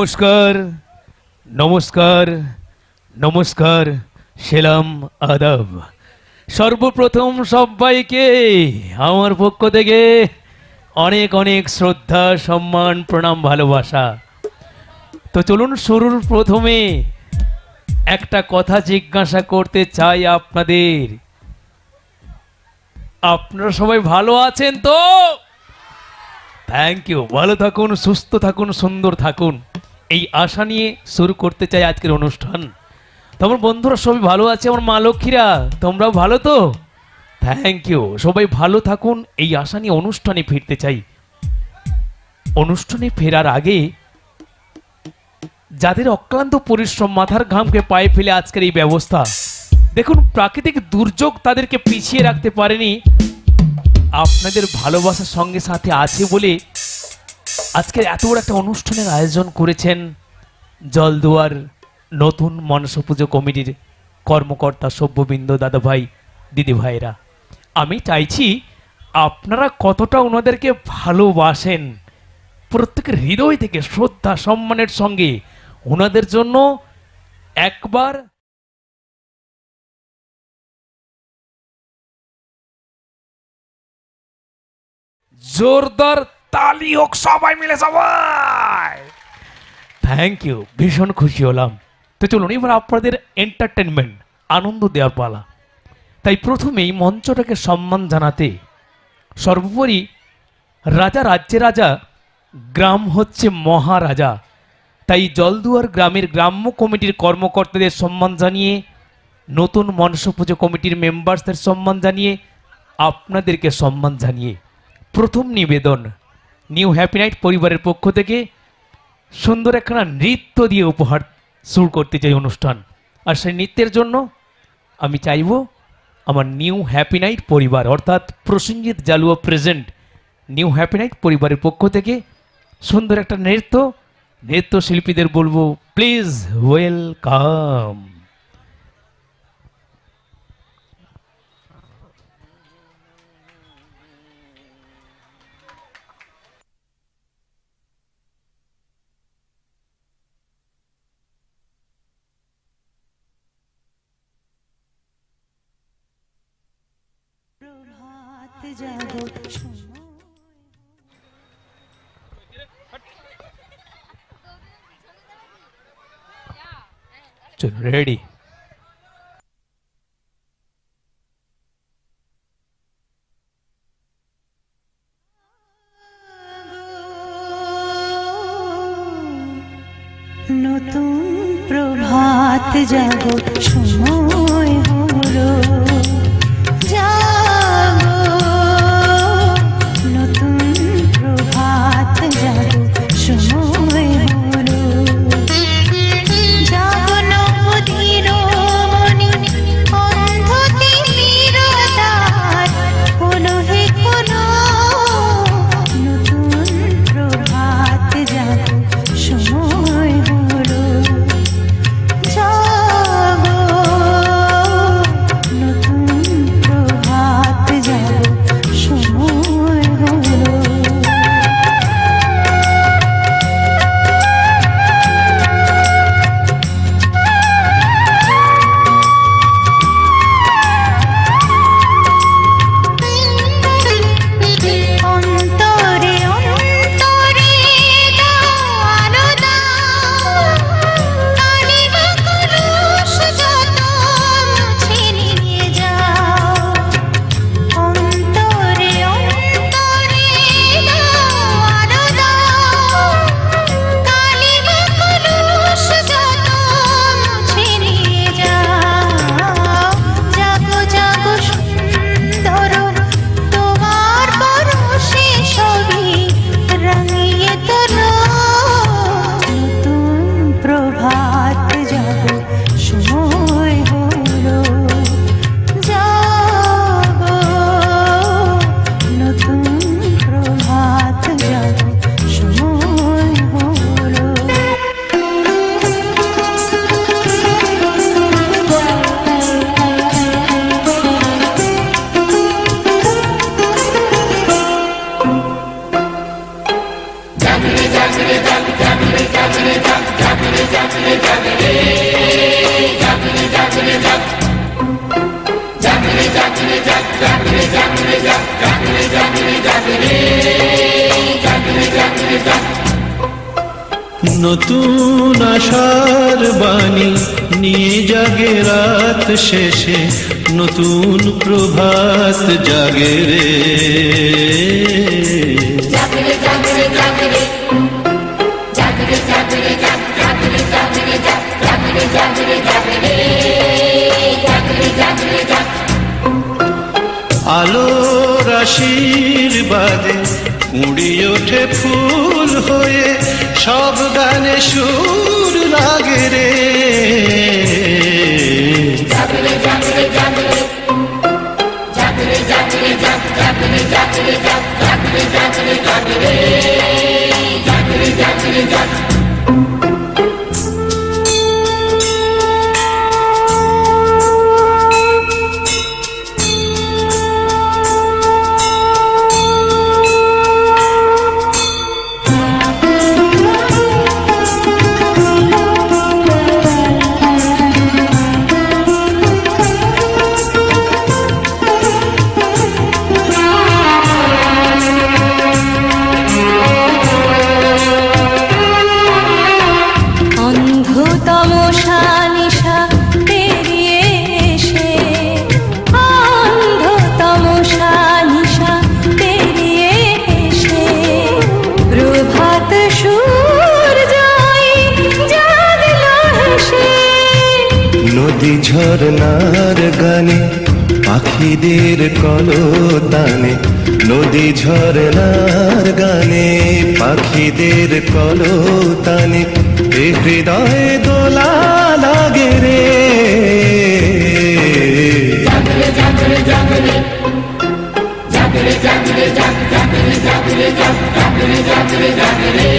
নমস্কার নমস্কার নমস্কার, সেলাম আদাব। সর্বপ্রথম সবাইকে আমার পক্ষ থেকে অনেক অনেক শ্রদ্ধা, সম্মান, প্রণাম, ভালোবাসা। তো চলুন শুরুর প্রথমে একটা কথা জিজ্ঞাসা করতে চাই আপনাদের। আপনারা সবাই ভালো আছেন তো? থ্যাংক ইউ ভালো থাকুন, সুস্থ থাকুন, সুন্দর থাকুন। এই আশা নিয়ে শুরু করতে চাই আজকের অনুষ্ঠান। তো আমার বন্ধুরা সবাই ভালো আছে আমার মা লক্ষ্মীরা? তোমরাও ভালো তো? থ্যাংক ইউ সবাই ভালো থাকুন, এই আশা নিয়ে অনুষ্ঠানে ফিরতে চাই। অনুষ্ঠানে ফেরার আগে যাদের অক্লান্ত পরিশ্রম মাথার ঘামকে পায়ে ফেলে আজকের এই ব্যবস্থা, দেখুন প্রাকৃতিক দুর্যোগ তাদেরকে পিছিয়ে রাখতে পারেনি। আপনাদের ভালোবাসার সঙ্গে সাথে আছে বলে আজকের এত বড় একটা অনুষ্ঠানের আয়োজন করেছেন জলদুয়ার নতুন মনসা পুজো কমিটির কর্মকর্তা সভ্যবৃন্দ দাদাভাই, দিদিভাইরা। আমি চাইছি আপনারা কতটা ওনাদেরকে ভালোবাসেন প্রত্যেকের হৃদয় থেকে শ্রদ্ধা, সম্মানের সঙ্গে ওনাদের জন্য একবার জোরদার তালি হোক, সবাই মিলে, সবাই। থ্যাংক ইউ ভীষণ খুশি হলাম। তো চলুন, এবার আপনাদের এন্টারটেনমেন্ট আনন্দ দেওয়ার পালা। তাই প্রথমেই মঞ্চটাকে সম্মান জানাতে সর্বোপরি রাজা রাজ্যে রাজা, গ্রাম হচ্ছে মহারাজা। তাই জলদুয়ার গ্রামের গ্রাম্য কমিটির কর্মকর্তাদের সম্মান জানিয়ে, নতুন মনসা পুজো কমিটির মেম্বার্সদের সম্মান জানিয়ে, আপনাদেরকে সম্মান জানিয়ে প্রথম নিবেদন নিউ হ্যাপি নাইট পরিবারের পক্ষ থেকে সুন্দর একখানা নৃত্য দিয়ে উপহার শুরু করতে চাই অনুষ্ঠান। আর সেই নৃত্যের জন্য আমি চাইব আমার নিউ হ্যাপি নাইট পরিবার, অর্থাৎ Prosenjit Jalua present new happy night পরিবারের পক্ষ থেকে সুন্দর একটা নৃত্য নৃত্য শিল্পীদের বলব প্লিজ ওয়েলকাম চল রেডি নতুন প্রভাত জাগো সময় নতুন আশার বাণী নিয়ে জাগে রাত শেষে নতুন প্রভাত জাগে রে। ফুল হয়ে সব গানে সুর লাগে রে। অন্ধতম নদী ঝরনার গানে পাখিদের কলতানে নদী ঝরনার গানে পাখিদের কলতানে এ হৃদয়ে দোলা লাগে রে জাগরে জাগরে জাগ জাগরে জাগরে জাগ জাগরে জাগরে জাগরে